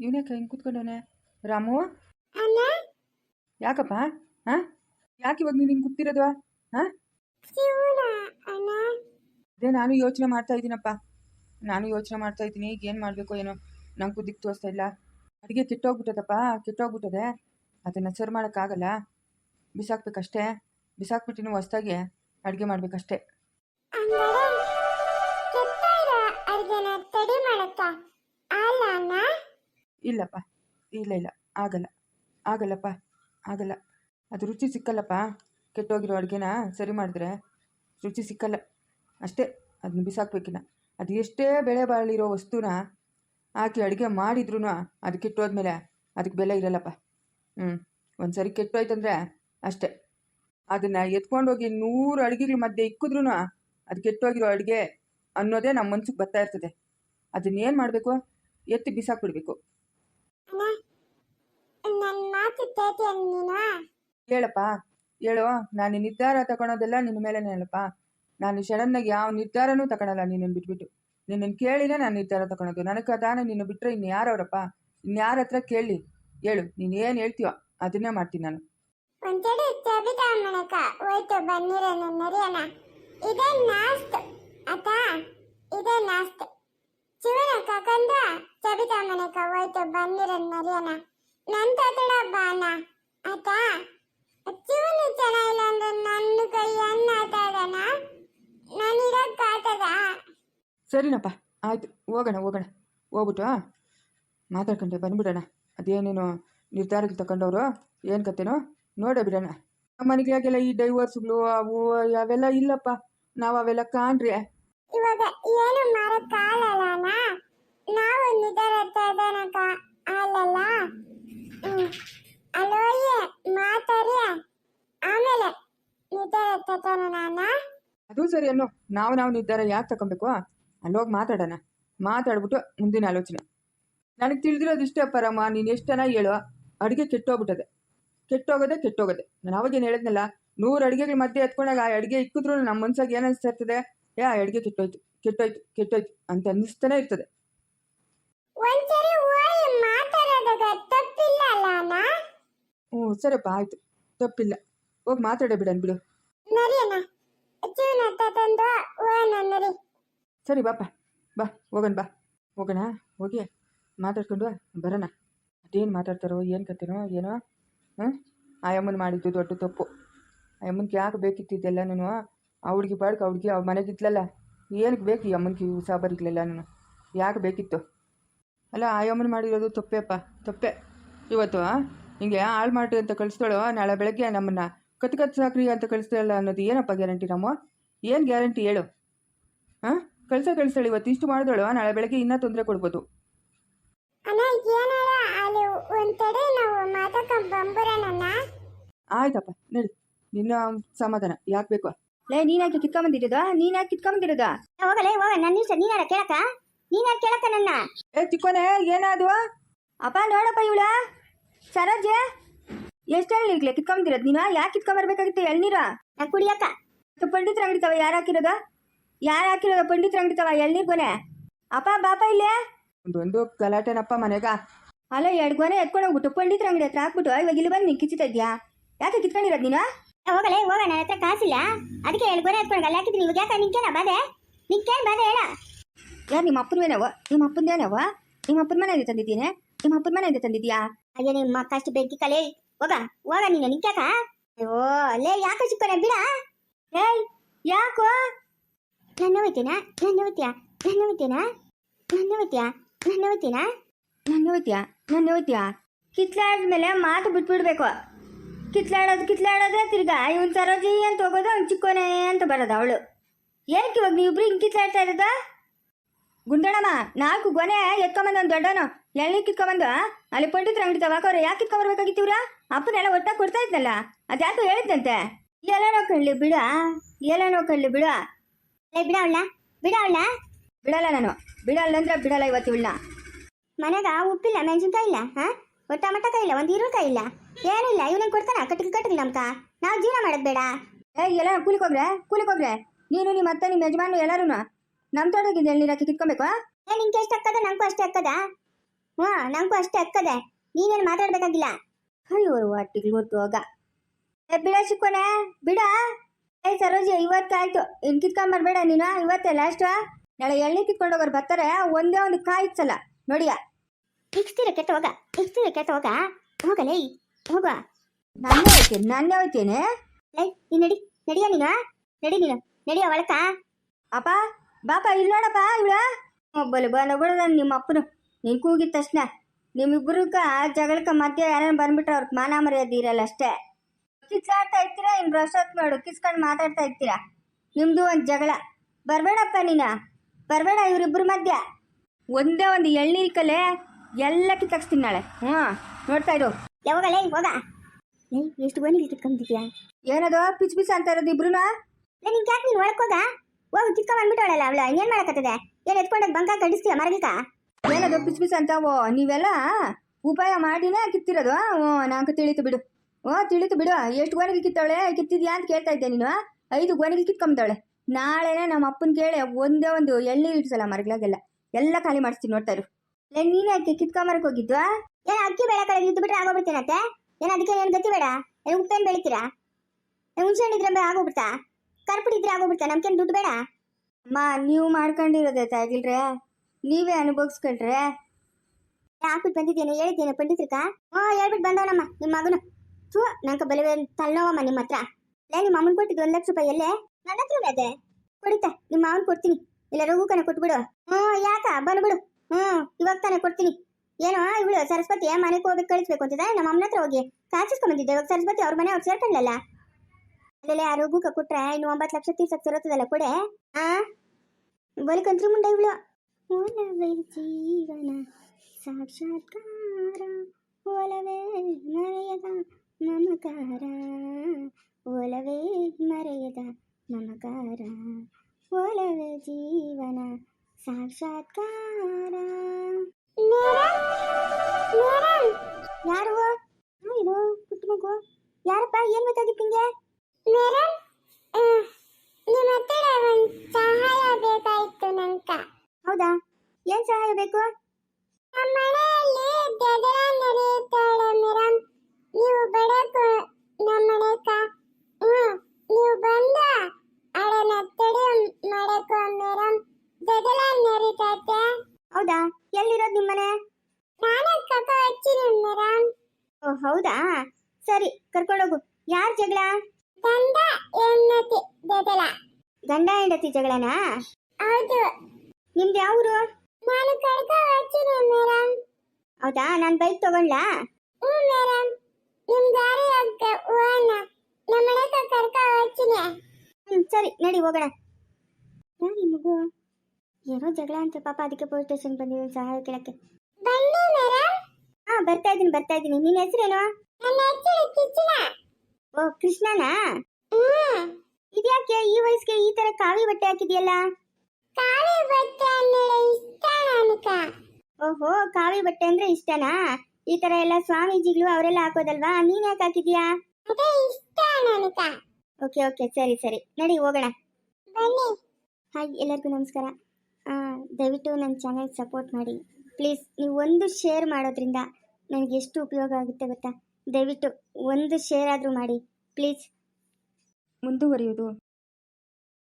ಇವನ್ಯಾಕೆ ಹಿಂಗೆ ಕೂತ್ಕೊಂಡವನೆ ರಾಮು? ಯಾಕಪ್ಪ? ಹಾಂ? ಯಾಕೆ ಇವಾಗ ನೀನು ಹಿಂಗೆ ಕೂತಿರೋದು ಹಾಂ? ಅದೇ ನಾನು ಯೋಚನೆ ಮಾಡ್ತಾ ಇದ್ದೀನಪ್ಪ. ನಾನು ಯೋಚನೆ ಮಾಡ್ತಾ ಇದ್ದೀನಿ. ಈಗ ಏನು ಮಾಡಬೇಕು ಏನೋ? ನಂಗೆ ದಿಕ್ಕು ತೋರಿಸ್ತಾ ಇಲ್ಲ. ಅಡುಗೆ ಕೆಟ್ಟೋಗ್ಬಿಟ್ಟದಪ್ಪ. ಕೆಟ್ಟೋಗ್ಬಿಟ್ಟದೆ. ಅದನ್ನು ಸರ್ ಮಾಡೋಕ್ಕಾಗಲ್ಲ. ಬಿಸಾಕ್ಬೇಕಷ್ಟೇ. ಬಿಸಾಕ್ಬಿಟ್ಟಿನ ಹೊಸ್ದಾಗೆ ಅಡುಗೆ ಮಾಡ್ಬೇಕಷ್ಟೇ. ಅಲ್ಲ ಇಲ್ಲಪ್ಪ, ಇಲ್ಲ ಇಲ್ಲ, ಆಗಲ್ಲ, ಆಗಲ್ಲಪ್ಪ, ಆಗಲ್ಲ. ಅದು ರುಚಿ ಸಿಕ್ಕಲ್ಲಪ್ಪ, ಕೆಟ್ಟೋಗಿರೋ ಅಡುಗೆನ ಸರಿ ಮಾಡಿದ್ರೆ ರುಚಿ ಸಿಕ್ಕಲ್ಲ. ಅಷ್ಟೇ ಅದನ್ನ ಬಿಸಾಕ್ಬೇಕಿನ ಅದು ಎಷ್ಟೇ ಬೆಳೆ ಬಾಳಿರೋ ವಸ್ತುನ ಹಾಕಿ ಅಡುಗೆ ಮಾಡಿದ್ರೂ ಅದು ಕೆಟ್ಟೋದ್ಮೇಲೆ ಅದಕ್ಕೆ ಬೆಲೆ ಇರಲ್ಲಪ್ಪ. ಹ್ಞೂ ಒಂದು ಸರಿ ಕೆಟ್ಟೋಯ್ತಂದ್ರೆ ಅಷ್ಟೇ. ಅದನ್ನು ಎತ್ಕೊಂಡೋಗಿ ನೂರು ಅಡುಗೆಗಳ ಮಧ್ಯೆ ಇಕ್ಕಿದ್ರೂ ಅದು ಕೆಟ್ಟೋಗಿರೋ ಅಡುಗೆ ಅನ್ನೋದೇ ನಮ್ಮ ಮನ್ಸಿಗೆ ಬರ್ತಾ ಇರ್ತದೆ. ಅದನ್ನೇನು ಮಾಡಬೇಕು? ಎತ್ತಿ ಬಿಸಾಕ್ಬಿಡ್ಬೇಕು. ನನ್ನ ಮಾತು ಕೇಳ್ತೀಯ ನೀನು. ಹೇಳಪ್ಪ ಹೇಳು ನಾನು ನಿರ್ಧಾರ ತಗೊಳೋದೆಲ್ಲ ನಿನ್ನ ಮೇಲೆ ಹೇಳಪ್ಪ. ನಾನು ಸಡನ್ನಾಗಿ ಯಾವ ನಿರ್ಧಾರನೂ ತಗೊಳಲ್ಲ ನಿನ್ನನ್ನು ಬಿಟ್ಬಿಟ್ಟು. ನಿನ್ನನ್ನು ಕೇಳಿನೇ ನಾನು ನಿರ್ಧಾರ ತಗೊಳೋದು. ನನಗೆ ತಾನೇ ನಿನ್ನ ಬಿಟ್ಟರೆ ಇನ್ನು ಯಾರವ್ರಪ್ಪ ಇನ್ಯಾರ ಹತ್ರ ಕೇಳಿ. ಹೇಳು ನೀನು ಏನು ಹೇಳ್ತೀಯೋ ಅದನ್ನೇ ಮಾಡ್ತೀನಿ ನಾನು. ಒಂದೆಡೆ ಚಬಿತ ಹೋಯ್ತು ನರಿಯನ ಇದೇ ನಾಸ್ತ್ ಅಥ ಇದೇ ನಾಸ್ತ್. ಶಿವನ ಕಕಂದ ಚಬಿತ ಮನೆಕ ಹೋಯ್ತು ಬನ್ನಿರ ನರಿಯನ ನನ್ ಬಾ ಬಾನ. ಆತ? ಶಿವನು ಚೆನ್ನಾಗಿಲ್ಲ ಅಂದ್ರೆ ನನ್ನ ಕೈ ಅನ್ನ ನನಿರ ನಾನು ಸರಿನಪ್ಪ ಆಯ್ತು. ಹೋಗೋಣ ಹೋಗೋಣ. ಹೋಗ್ಬಿಟ್ಟು ಮಾತಾಡ್ಕೊಂಡೆ ಬಂದ್ಬಿಡೋಣ. ಅದೇನೇನು ನಿರ್ಧಾರಕ್ಕೆ ತಗೊಂಡವರು ಏನು ಕತೆನೋ ನೋಡೇ ಬಿಡೋಣ. ನಮ್ಮ ಮನೆಗಳಿಗೆಲ್ಲ ಈ ಡೈವರ್ಸ್ಗಳು ಅವು ಅವೆಲ್ಲ ಇಲ್ಲಪ್ಪ. ನಾವು ಅವೆಲ್ಲ ಕಾಣ್ರಿ. ಇವಾಗ ಏನು ಮಾಡಕ್ಕಾಗಲ್ಲ ನಾವು ನಿಧಾನ ತದನಕ ಅಲ್ಲಲ್ಲ ಹ್ಮ್ ಅಲೋಯೆ ಮಾತಾಡಿ ಆಮೇಲೆ ನಿಧಾನ ತದನ ನಾನ ಅದು ಸರಿ ಅನ್ನೋ ನಾವು ನಾವು ನಿರ್ಧಾರ ಯಾಕೆ ತಗೊಬೇಕು ಅಲ್ಲೋಗಿ ಮಾತಾಡೋಣ. ಮಾತಾಡ್ಬಿಟ್ಟು ಮುಂದಿನ ಆಲೋಚನೆ. ನನಗೆ ತಿಳಿದಿರೋದು ಇಷ್ಟೇ ಪರಮ್ಮ ನೀನು ಎಷ್ಟು ಚೆನ್ನಾಗಿ ಹೇಳು ಅಡುಗೆ ಕೆಟ್ಟೋಗ್ಬಿಟ್ಟದೆ. ಕೆಟ್ಟೋಗೋದೆ ಕೆಟ್ಟೋಗೋದೆ. ನಾನು ಅವಾಗೇನು ಹೇಳಿದ್ನಲ್ಲ ನೂರು ಅಡುಗೆಗಳ ಮಧ್ಯೆ ಎತ್ಕೊಂಡಾಗ ಆ ಅಡುಗೆ ಇಕ್ಕಿದ್ರು ನಮ್ಮ ಮನ್ಸಾಗ ಏನು ಅನಿಸ್ತಾ ಇರ್ತದೆ? ಏ ಆ ಅಡುಗೆ ಕೆಟ್ಟೋಯ್ತು ಕೆಟ್ಟೋಯ್ತು ಕೆಟ್ಟೋಯ್ತು ಅಂತ ಅನ್ನಿಸ್ತಾನೆ ಇರ್ತದೆ. ಹ್ಞೂ ಸರಿಯಪ್ಪ ಆಯ್ತು. ತಪ್ಪಿಲ್ಲ. ಹೋಗಿ ಮಾತಾಡೇ ಬಿಡನ್ ಬಿಡು. ನರಿ ಸರಿ ಬಾಪ್ಪ ಬಾ ಹೋಗೋಣ ಬಾ. ಹೋಗೋಣ, ಹೋಗಿ. ಮಾತಾಡ್ಕೊಂಡು ಬರೋಣ. ಅದೇನು ಮಾತಾಡ್ತಾರೋ, ಏನು ಕತ್ತೀನೋ ಏನೋ? ಹಾಂ ಆಯಮ್ಮನ ಮಾಡಿದ್ದು ದೊಡ್ಡ ತಪ್ಪು. ಆಯಮ್ಮನ್ಗೆ ಯಾಕೆ ಬೇಕಿತ್ತಿದ್ದೆಲ್ಲ ನಾನು? ಆ ಹುಡುಗಿ ಬಾಡ್ಕ ಆ ಹುಡುಗಿ ಅವ್ರ ಮನೆಗಿದ್ಲಲ್ಲ? ಏನಕ್ಕೆ ಬೇಕು ಈ ಅಮ್ಮನಿಗೆ ಸಾಬರಿಗ್ಲೆಲ್ಲ ನಾನು? ಯಾಕೆ ಬೇಕಿತ್ತು? ಅಲ್ಲ ಆಯಮ್ಮನ ಮಾಡಿರೋದು ತಪ್ಪೆಪ್ಪ, ತಪ್ಪೆ. ಇವತ್ತು ಹಿಂಗೆ ಹಾಳು ಮಾಡಿ ಅಂತ ಕಳಿಸ್ತಾಳು, ನಾಳೆ ಬೆಳಗ್ಗೆ ನಮ್ಮನ್ನು ಕತ್ ಕತ್ ಸಾಕ್ರಿ ಅಂತ ಕಳಿಸ್ತಾಳಲ್ಲ ಅನ್ನೋದು ಏನಪ್ಪ ಗ್ಯಾರಂಟಿ ನಮ್ಮ ಏನು ಗ್ಯಾರಂಟಿ ಹೇಳು? ಹಾಂ? ಕಳ್ಸ ಕಳಿಸ್ತಾಳೆ ಇವತ್ತು ಇಷ್ಟು ಮಾಡಿದಳು ನಾಳೆ ಬೆಳಗ್ಗೆ ಇನ್ನೂ ತೊಂದರೆ ಕೊಡ್ಬೋದು. ಆಯ್ತಪ್ಪ ನೋಡಿ ನಿನ್ನ ಸಮಾಧಾನ ಯಾಕೆ ಬೇಕು? ಲೇ ನೀನಾಕೆ ಕಿತ್ಕೊಂಬಂದಿರೋದ? ನೀನ್ಯಾಕೆ ಕಿತ್ಕೊಂಬಂದಿರೋದ? ಹೋಗಲೇ ಹೋಗ ನನ್ನ ನಿಮಿಷ ನೀನಾರ ಕೇಳಕ ನೀನಾರ ಕೇಳಕ ನನ್ನ? ಏ ಚಿಕ್ಕೋನೆ ಏನಾದು ಅಪ್ಪ ನೋಡಪ್ಪ ಇವಳ. ಸರೋಜ ಎಷ್ಟು ಎಳ್ನೀರ್ಲೆ ಕಿತ್ಕೊಂಬಂದಿರೋದು? ನೀನು ಯಾಕೆ ಕಿತ್ಕೊಂಬರ್ಬೇಕಾಗಿತ್ತು ಎಳ್ನೀರ? ನಾ ಕುಡಿಯಕ ಪಂಡಿತರ ಅಂಗಡಿ ತವ ಯಾರು ಹಾಕಿರೋದ? ಯಾರು ಹಾಕಿರೋ ಪಂಡಿತರ ಅಂಗಡಿ ತವ ಎಳ್ನೀರ್ ಗೊನೆ ಅಪ್ಪ ಬಾಪ ಇಲ್ಲೇ? ಒಂದೊಂದು ಗಲಾಟೆನಪ್ಪ ಮನೆಗ. ಅಲ್ಲ ಎರಡು ಗೊನೆ ಎತ್ಕೊಂಡು ಹೋಗ್ಬಿಟ್ಟು ಪಂಡಿತರ ಅಂಗಡಿ ಹತ್ರ ಹಾಕ್ಬಿಟ್ಟು ಇವಾಗ ಇಲ್ಲಿ ಬಂದು ನೀನು ಕಿಚ್ಚಿತಾ ಇದ್ಯಾ? ಯಾಕೆ ಕಿತ್ಕೊಂಡಿರೋದು ನೀನು? ಹೋಗಲೇ ಹೋಗ ನನ್ನ ಹತ್ರ ಕಾಸಿಲ್ಲ. ಅದಕ್ಕೆ ಎರಡು ಗೊನೆ ಎತ್ಕೊಂಡು ಅಲ್ಲಿ ಹಾಕಿದ್ದೀನಿ. ಇವಾಗ ಯಾಕೆ ನಿಂಕೇನ ಬಾದೆ ನಿಂಕೇನು ಬಾದೆ ಹೇಳ. ಯಾರು ನಿಮ್ಮ ಅಪ್ಪನವೇನವ ನಿಮ್ಮ ಅಪ್ಪಂದೇನವ ನಿಮ್ಮ ಅಪ್ಪನ ಮನೆಯಿಂದ ತಂದಿದ್ದೀನಿ? ನಿಮ್ಮ ಅಪ್ಪನ ಮನೆಯಿಂದ ತಂದಿದ್ಯಾ ಅಯ್ಯೋ ನಿಮ್ಮ ಕಷ್ಟ ಬೆಂಕಿ ಕಲೆ. ಹೋಗ ಹೋಗ ನೀನು ನಿಂಕ್ಯಾಕ ಅಯ್ಯೋ ಅಲ್ಲೇ ಯಾಕೆ ಚಿಕ್ಕನೆ ಬಿಡ. ಏಯ್ ಯಾಕೋ? ನನ್ನ ಹೋಯ್ತ್ಯಾ ಕಿತ್ಲಾಡ್ಮೇಲೆ ಮಾತು ಬಿಟ್ಬಿಡ್ಬೇಕು. ಕಿತ್ಲಾಡೋದು, ಕಿತ್ಲಾಡೋದ್ರೆ ತಿರ್ಗಾ ಇವನ್ ಸರೋಜಿ ಅಂತ ಹೋಗೋದು ಅವ್ನು ಚಿಕ್ಕೋನೆ ಅಂತ ಬರೋದು ಅವಳು. ಏನಕ್ಕೆ ಇವಾಗ ನೀವಿಬ್ರು ಹಿಂಗೆ ಕಿತ್ಲಾಡ್ತಾ ಇರೋದ? ಗುಂಡಣಮ್ಮ ನಾಲ್ಕು ಗೊನೆ ಎತ್ಕೊಂಬಂದು ಒಂದು ದೊಡ್ಡನು ಎಳ್ಳಿ ಕಿತ್ಕೊಂಬಂದು, ಅಲ್ಲಿ ಪಂಡಿತರ ಅಂಗಡಿ ಅವ್ರು ಯಾಕೆ ಕಿತ್ಕೊಂಬರ್ಬೇಕಾಗಿತ್ತು ಇವ್ರ? ಅಪ್ಪನೆಲ್ಲ ಒಟ್ಟಾಗಿ ಕೊಡ್ತಾ ಇದ್ನಲ್ಲ, ಅದ್ಯಾಕೋ ಹೇಳಿದ್ನಂತೆ? ಎಲ್ಲ ನೋಕಳ್ಳಿ ಬಿಡ ಎಲ್ಲ ನೋಕಳ್ಳಿ ಬಿಡ ಲೇ ಬಿಡ ಅವಳ ಬಿಡ ಅವಳ ಬಿಡಲ್ಲ ನಾನು. ಬಿಡಲ್ಲ ಅಂದ್ರೆ ಬಿಡಲ್ಲ ಇವತ್ತು ಇವಳನ್ನ. ಮನೆಗ ಉಪ್ಪಿಲ್ಲ ಮೆಣಸಿನ್ಕಾಯಿ ಇಲ್ಲ ಹಾ? ಒಟ್ಟ ಟಮಾಟಕಾಯಿ ಇಲ್ಲ ಒಂದು ಈರುಳ್ಕಾಯಿ ಇಲ್ಲ. ಏನಿಲ್ಲ ಇವನಿಗೆ ಕೊಡ್ತಾನ ಕಟ್ಟಿಗೆ ಕಟ್ಟಿಗೆ ನಮ್ಕ. ನಾವು ಜೀವನ ಮಾಡೋದು ಬೇಡ. ಏ ಎಲ್ಲ ಕೂಲಿಗೆ ಹೋಗ್ರೆ ಕೂಲಿಗೆ ಹೋಗ್ರೆ. ನೀನು ನಿಮ್ಮ ಅತ್ತೆ ನಿಮ್ಮ ಯಜಮಾನು ಎಲ್ಲರೂ ನಮ್ಮ ತೋಟದಿಂದ ಎಳ್ನೀರು ಹಾಕಿ ಕಿತ್ಕೊಬೇಕು ಏ ನಿಂಗೆ ಎಷ್ಟು ಅಕ್ಕದ ನಂಗೂ ಅಷ್ಟೇ ಅಕ್ಕದ ಹ್ಞೂ ನಂಗೂ ಅಷ್ಟೇ ಅಕ್ಕದೆ ನೀನೇನು ಮಾತಾಡ್ಬೇಕಾಗಿಲ್ಲ. ಅಯ್ಯೋ ಗೊತ್ತು ಹೋಗ ಏ ಬಿಡ ಚಿಕ್ಕೋನೆ ಬಿಡ. ಏ ಸರೋಜಿ ಇವತ್ತಾಯ್ತು ಇನ್ ಕಿತ್ಕೊಂಬರ್ಬೇಡ ನೀನು ಇವತ್ತೇ ಲಾಸ್ಟ್ ನಾಳೆ ಎಳ್ನೀರ್ ಕಿತ್ಕೊಂಡು ಹೋಗೋರು ಬರ್ತಾರೆ ಒಂದೇ ಒಂದು ಕಾಯಿ ನೋಡಿಯ? ಇಕ್ಸ್ತೀರ ಕೆಟ್ಟ ಹೋಗ ಇಕ್ಸ್ತೀರ ಕೆಟ್ಟ ಹೋಗ ಹೋಗಲೇ ಹೋಗ. ನಾನೇ ಹೋಯ್ತೀನಿ ನಾನೇ ಹೋಯ್ತೇನೆ ಲೈ ನೀ ನಡಿ ನಡಿಯ ನೀನು? ನಡಿ ನೀನು ನಡಿಯ ಒಳಕ ಅಪ್ಪ ಬಾಪ ಇಲ್ಲಿ ನೋಡಪ್ಪ ಇವಳ. ಒಬ್ಬಲು ಬನ ಬಿಡದ ನಿಮ್ಮ ಅಪ್ಪನು. ನೀನು ಕೂಗಿದ ತಕ್ಷಣ ನಿಮ್ಮಿಬ್ಬರಕ್ಕ ಜಗಳಕ್ಕ ಮಧ್ಯ ಯಾರನ್ನ ಬಂದ್ಬಿಟ್ರೆ ಅವ್ರಿಗೆ ಮಾನ ಮರ್ಯಾದೆ ಇರಲ್ಲ ಅಷ್ಟೇ. ಕಿತ್ಲಾಡ್ತಾ ಇರ್ತೀರಾ? ಇನ್ನು ರಸತ್ ಮಾಡು ಕಿಸ್ಕೊಂಡು ಮಾತಾಡ್ತಾ ಇರ್ತೀರಾ? ನಿಮ್ಮದು ಒಂದು ಜಗಳ. ಬರಬೇಡಪ್ಪ ನೀನು. ಬರಬೇಡ ಇವರಿಬ್ಬರ ಮಧ್ಯ. ಒಂದೇ ಒಂದು ಎಳ್ನೀರಿಕಲ್ಲೇ ಎಲ್ಲ ಕಿತ್ತಾಕ್ಸ್ತೀನಿ ನಾಳೆ. ಹ್ಞೂ ನೋಡ್ತಾ ಇರು. ಯಾವಾಗಲೇ ಹೋಗ? ಏಯ್ ಎಷ್ಟು ಗೋಣಿ ಕಿತ್ಕೊಂಡ್ಬಿಟ್ಟಿದ್ಯಾ ಏನದು ಪಿಚ್ ಪಿಚ್ ಅಂತ ಇರೋದು ಇಬ್ರು ಲೈ ನಿನ್ ಯಾಕೆ ನೀನು ಒಳಕ್ ಹೋಗ? ಹೋಗಿ ಕಿತ್ಕೊಂಡ್ ಬಂದ್ಬಿಟ್ಟವಳಲ್ಲ ಅವಳು. ಏನ್ ಮಾಡಕತ್ತದೆ? ಏನ್ ಎತ್ಕೊಂಡೋಗಿ ಬಂಕ ಕಡಿಸ್ತೀಯ ಮರಗಿಕ ಏನದು ಪಿಚ್ ಪಿಚ್ ಅಂತ? ಓ ನೀವೆಲ್ಲ ಉಪಾಯ ಮಾಡಿನೇ ಕಿತ್ತಿರೋದು? ಓ ನಂಗೆ ತಿಳಿತು ಬಿಡು. ಓ ತಿಳಿತು ಬಿಡು. ಎಷ್ಟು ಗೋಣಿಗೆ ಕಿತ್ತವಳೆ? ಕಿತ್ತಿದ್ಯಾ ಅಂತ ಕೇಳ್ತಾ ಇದ್ದೆ ನೀನು. ಐದು ಗೋಣಿಗೆ ಕಿತ್ಕೊಂಬತ್ತವಳೆ ನಾಳೆನೇ ನಮ್ಮ ಅಪ್ಪನ ಕೇಳಿ ಒಂದೇ ಒಂದು ಎಳ್ನೀರು ಇಡ್ಸಲ್ಲ ಮರಗಳಾಗೆಲ್ಲ. ಎಲ್ಲ ಖಾಲಿ ಮಾಡಿಸ್ತೀನಿ ನೋಡ್ತಾ ಇರು. ನೀನೇ ಅಕ್ಕಿ ಕಿತ್ಕೊಂಬರಕ್ಕೆ ಹೋಗಿದ್ದು? ಏನ್ ಅಕ್ಕಿ ಬೇಳೆ ಕಡೆ ಇದ್ದು ಬಿಟ್ರೆ ಆಗೋಗ್ಬಿಡ್ತೇನತ್ತೆ ಏನ್ ಅದಕ್ಕೆ ಏನು ಗತಿ ಬೇಡ? ಏನ್ ಉಪ್ಪೇನ್ ಬೆಳಿತೀರಾ? ಹುಣ್ಸೆ ಹಣ್ಣು ಇದ್ರೆ ಆಗೋಗ್ಬಿಡ್ತಾ? ಕರ್ಪಿಟ್ ಇದ್ರೆ ಆಗೋಗ್ಬಿಡ್ತಾ? ನಮ್ಗೇನು ದುಡ್ಡು ಬೇಡ? ಅಮ್ಮ, ನೀವು ಮಾಡ್ಕೊಂಡಿರೋದೇ ತಾಗಿಲ್ರೆ? ನೀವೇ ಅನುಭವಿಸ್ಕೊಂಡ್ರೆ? ಹಾಕ್ಬಿಟ್ಟು ಬಂದಿದ್ದೇನೆ, ಹೇಳಿದ್ದೇನೆ, ಪಂಡಿತ್ರಕ್ಕ. ಹ್ಞೂ ಹೇಳ್ಬಿಟ್ಟು ಬಂದವನಮ್ಮ ನಿಮ್ಮ ಮಗನು. ಥೂ, ನಂಗೆ ಬಲವೇ ತಲೆನೋವಮ್ಮ ನಿಮ್ಮ ಹತ್ರ ಲೇ ನಿಮ್ಮ ಮಾಮನ್ ಕೊಟ್ಟಿದ್ದು ಒಂದು ಲಕ್ಷ ರೂಪಾಯಿ ಎಲ್ಲೇ? ನನ್ನ ಹತ್ರ ಅದೇ. ಕೊಡಿತ ನಿಮ್ಮ ಮಾವನ್ ಕೊಡ್ತೀನಿ. ಇಲ್ಲ, ರಘು ಕಣ ಕೊಟ್ಬಿಡು. ಹ್ಞೂ, ಯಾಕ? ಬಂದ್ಬಿಡು ಹ್ಞೂ, ಇವಾಗ ತಾನೇ ಕೊಡ್ತೀನಿ. ಏನೋ, ಇವಳು ಸರಸ್ವತಿ ಮನೆಗೆ ಹೋಗ್ಬೇಕು, ಕಳಿಸ್ಬೇಕು ಅಂತಿದಾ ನಮ್ಮ ಅಮ್ಮನ ಹತ್ರ ಹೋಗಿ. ಕಾಚಿಸ್ಕೊಂಡ್ಬಂದಿದ್ದೆ ಇವಾಗ ಸರಸ್ವತಿ ಅವ್ರ ಮನೆ ಅವ್ರು ಸೇರ್ಕೊಂಡ್ಲಲ್ಲ? ಅಲ್ಲೇ ಆ ರಘುಕ ಕೊಟ್ರೆ ಇನ್ನು ಒಂಬತ್ತು ಲಕ್ಷ ತೀರ್ಸಕ್ ಸಿರುತ್ತದಲ್ಲ ಕೊಡೆ? ಆ? ಬಲಿಕಂತ್ರಿ ಮುಂಡ ಇವಳು. ಜೀವನ, ಸಾಕ್ಷಾತ್ಕಾರ, ಒಲವೇ ಮರೆಯದ. ಮಮಕಾರ ಒಲವೇ ಮರೆಯದ ಮಮಕಾರ ಒಲವೇ ಜೀವನ ಸಾಕ್ಷಾತ್ಕಾರ. ಯಾರು? ಇದು ಪುಟ್ಟ ಮಗು ಯಾರಪ್ಪ ಏನ್ ಬೇಕಾಗಿತ್ತು ನಿಂಗೆ? ನಿಮ್ಮ ಹತ್ರ ಒಂದು ಸಹಾಯ ಬೇಕಾಗಿತ್ತು ನಂಕ ಹೌದಾ? ಏನ್ ಸಹಾಯ ಬೇಕು ನಮ್ಮ ಮನೆಯಲ್ಲಿ ಜಗಳ ನಡೆಯುತ್ತಾಳೆ ಮೇಡಮ್ ನೀವು ಬಡಕ ನಮ್ಮ ಮನೆಕ ಹ್ಮ್ ನೀವು ಬಂದ ಅಡನ ತಡೆ ಮಾಡಕ ಮೇಡಮ್ ಜಗಳ ನಡೀತೈತೆ ಹೌದಾ ಎಲ್ಲಿರೋದು ನಿಮ್ಮನೆ ನಾನೇ ಕಕ ಹಚ್ಚಿನಿ ಮೇಡಮ್ ಓ ಹೌದಾ? ಸರಿ ಕರ್ಕೊಂಡೋಗು. ಯಾರ್ ಜಗಳ? ಗಂಡ ಹೆಂಡತಿ ಜಗಳ. ಗಂಡ ಹೆಂಡತಿ ಜಗಳನಾ? ಹೌದು. ನಿಮ್ದು ಯಾವ ಊರು? ನಾನು ಕಡ್ಕ ಹೋಗ್ತೀನಿ ಮೇಡಮ್. ಹೌದಾ? ನಾನು ಬೈಕ್ ತಗೊಂಡ್ಲಾ? ಹ್ಞೂ ಮೇಡಮ್. ನಿಮ್ ದಾರಿ ಅಗ್ಗ ಹೋಗೋಣ ನಮ್ಮ ಮನೆಗೆ ಕರ್ಕ ಹೋಗ್ತೀನಿ. ಹ್ಞೂ ಸರಿ ನಡಿ ಹೋಗೋಣ. ಯಾರಿ ಮಗು? ಏನೋ ಜಗಳ ಅಂತ ಪಾಪ ಅದಕ್ಕೆ ಪೊಲೀಸ್ ಸ್ಟೇಷನ್ ಬಂದಿದ್ದೀನಿ ಸಹಾಯ ಕೇಳಕ್ಕೆ. ಬರ್ತಾ ಇದ್ದೀನಿ ಬರ್ತಾ ಇದ್ದೀನಿ. ನಿನ್ನ ಹೆಸರೇನು? ನನ್ನ ಹೆಸರು ಕಿಚ್ಚನ ಓ ಕೃಷ್ಣನಾ? ಇದ್ಯಾಕೆ ಈ ವಯಸ್ಸಿಗೆ ಈ ತರ ಕಾವಿ ಬಟ್ಟೆ ಹಾಕಿದ್ಯಲ್ಲ? ಕಾವಿ ಬಟ್ಟೆ ಅಂದ್ರೆ ಇಷ್ಟ ನನಕ ಓಹೋ ಕಾವಿ ಬಟ್ಟೆ ಅಂದ್ರೆ ಇಷ್ಟನಾ? ಈ ತರ ಎಲ್ಲ ಸ್ವಾಮೀಜಿಗಳು ಅವರೆಲ್ಲ ಹಾಕೋದಲ್ವಾ? ನೀನ್ ಯಾಕೆ ಹಾಕಿದ್ಯಾ? ಅದೇ ಇಷ್ಟ ನನಕ ಓಕೆ ಓಕೆ ಸರಿ ಸರಿ. ನಡಿ ಹೋಗೋಣ. ಬನ್ನಿ. ಹಾಯ್ ಎಲ್ಲರಿಗೂ ನಮಸ್ಕಾರ. ಆ, ದಯವಿಟ್ಟು ನನ್ನ ಚಾನಲ್ ಸಪೋರ್ಟ್ ಮಾಡಿ. ಪ್ಲೀಸ್ ನೀವು ಒಂದು ಶೇರ್ ಮಾಡೋದ್ರಿಂದ ನನಗೆ ಎಷ್ಟು ಉಪಯೋಗ ಆಗುತ್ತೆ ಗೊತ್ತಾ? ದಯವಿಟ್ಟು ಒಂದು ಶೇರ್ ಆದರೂ ಮಾಡಿ ಪ್ಲೀಸ್ ಮುಂದುವರಿಯುವುದು.